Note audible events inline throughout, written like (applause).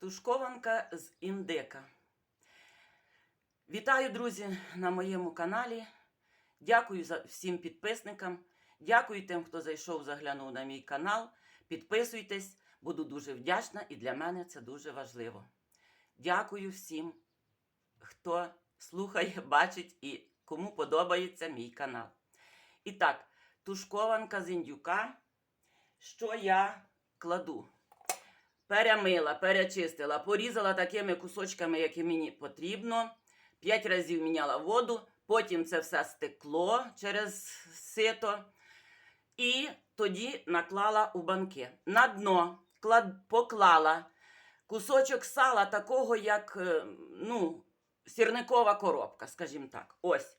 Тушкованка з індика. Вітаю, друзі, на моєму каналі. Дякую за всім підписникам. Дякую тим, хто зайшов, заглянув на мій канал. Підписуйтесь, буду дуже вдячна, і для мене це дуже важливо. Дякую всім, хто слухає, (laughs) бачить і кому подобається мій канал. І так, тушкованка з індюка. Що я кладу? Перемила, перечистила, порізала такими кусочками, які мені потрібно. П'ять разів міняла воду, потім це все стекло через сито. І тоді наклала у банки. На дно клад, поклала кусочок сала, такого, як е, ну, сірникова коробка, скажімо так. Ось.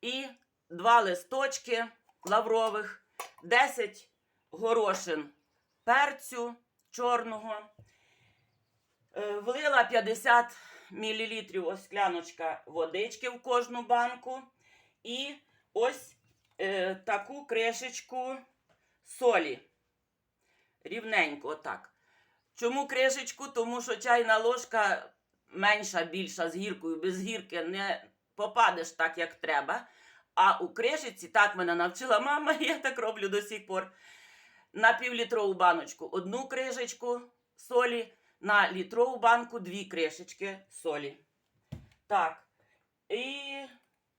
І два листочки лаврових, 10 горошин перцю чорного. Е, Влила 50 мл ось скляночка водички в кожну банку. І ось е, таку кришечку солі. Рівненько, отак. Чому кришечку? Тому що чайна ложка менша, більша з гіркою, без гірки не попадеш так, як треба. А у кришечці, так мене навчила мама, (laughs) я так роблю до сих пор на півлітрову баночку одну кришечку солі, на літрову банку дві кришечки солі. Так. І,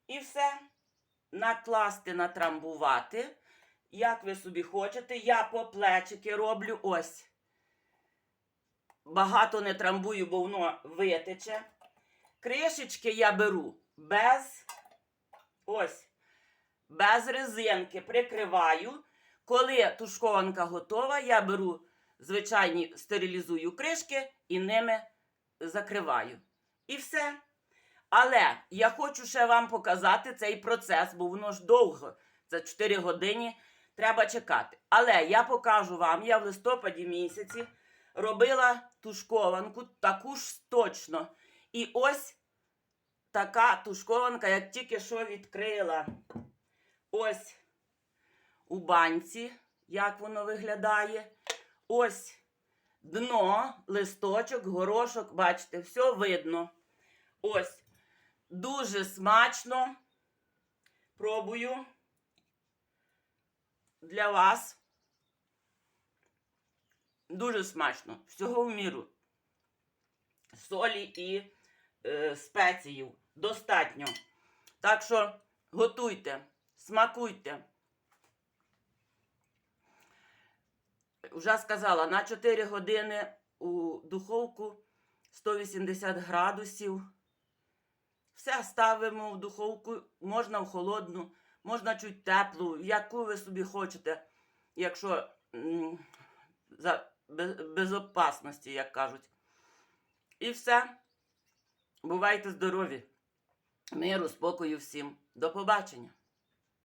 і все. Накласти, натрамбувати. Як ви собі хочете, я по плечики роблю ось. Багато не трамбую, бо воно витече. Кришечки я беру без ось, без резинки, прикриваю. Коли тушкованка готова, я беру звичайні стерилізую кришки і ними закриваю. І все. Але я хочу ще вам показати цей процес, бо воно ж довго. Це 4 години треба чекати. Але я покажу вам, я в листопаді місяці робила тушкованку таку ж точно. І ось така тушкованка, як тільки що відкрила. Ось у банці, як воно виглядає. Ось дно, листочок, горошок, бачите, все видно. Ось. Дуже смачно. Пробую для вас. Дуже смачно. Всього в міру. Солі і е, спецію. Достатньо. Так що готуйте, смакуйте. Вже сказала, на 4 години у духовку 180 градусів. Все ставимо в духовку, можна в холодну, можна чуть теплу, яку ви собі хочете, якщо за без, безопасності, як кажуть. І все. Бувайте здорові. Миру, спокою всім. До побачення.